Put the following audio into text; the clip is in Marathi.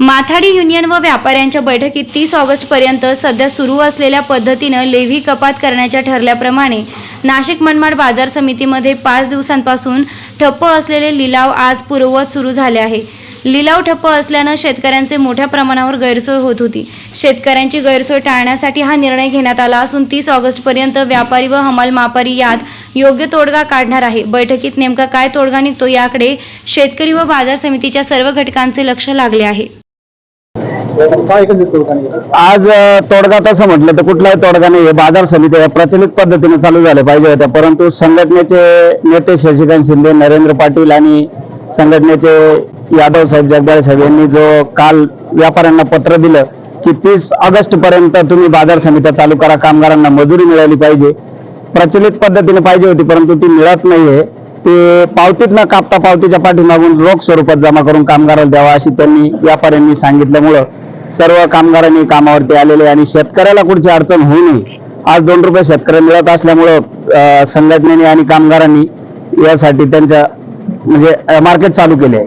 माथाडी युनियन व व्यापाऱ्यांच्या बैठकीत तीस ऑगस्ट पर्यंत सध्या सुरू असलेल्या पद्धतीनं लेव्ही कपात करण्याच्या ठरल्याप्रमाणे नाशिक मनमाड बाजार समितीमध्ये पाच दिवसांपासून ठप्प असलेले लिलाव आज पूर्ववत सुरू झाले आहे. लिलाव ठप्प असल्यानं शेतकऱ्यांचे मोठ्या प्रमाणावर गैरसोय होत होती. शेतकऱ्यांची गैरसोय टाळण्यासाठी हा निर्णय घेण्यात आला असून तीस ऑगस्ट पर्यंत व्यापारी व हमाल मापारी यात योग्य तोडगा काढणार आहे. बैठकीत नेमका काय तोडगा निघतो याकडे शेतकरी व बाजार समितीच्या सर्व घटकांचे लक्ष लागले आहे. आज तोडगा तसं म्हटलं तर कुठलाही तोडगा नाही बाजार समित्या प्रचलित पद्धतीने चालू झाल्या पाहिजे होत्या परंतु संघटनेचे नेते शशिकांत शिंदे नरेंद्र पाटील आणि संघटनेचे यादव साहेब जगदाळे साहेब यांनी जो काल व्यापाऱ्यांना पत्र दिलं की तीस ऑगस्ट पर्यंत तुम्ही बाजार समित्या चालू करा. कामगारांना मजुरी मिळाली पाहिजे. प्रचलित पद्धतीने पाहिजे होती परंतु ती मिळत नाहीये. ते पावतीत न कापता पावतीच्या पाठीमागून रोख स्वरूपात जमा करून कामगाराला द्यावा अशी त्यांनी व्यापाऱ्यांनी सांगितल्यामुळं सर्व कामगारांनी कामावरती आलेले आणि शेतकऱ्याला कुठची अडचण होऊ नये. आज दोन रुपये शेतकरी मिळत असल्यामुळं संघटनेने आणि कामगारांनी यासाठी त्यांच्या म्हणजे मार्केट चालू केले आहे.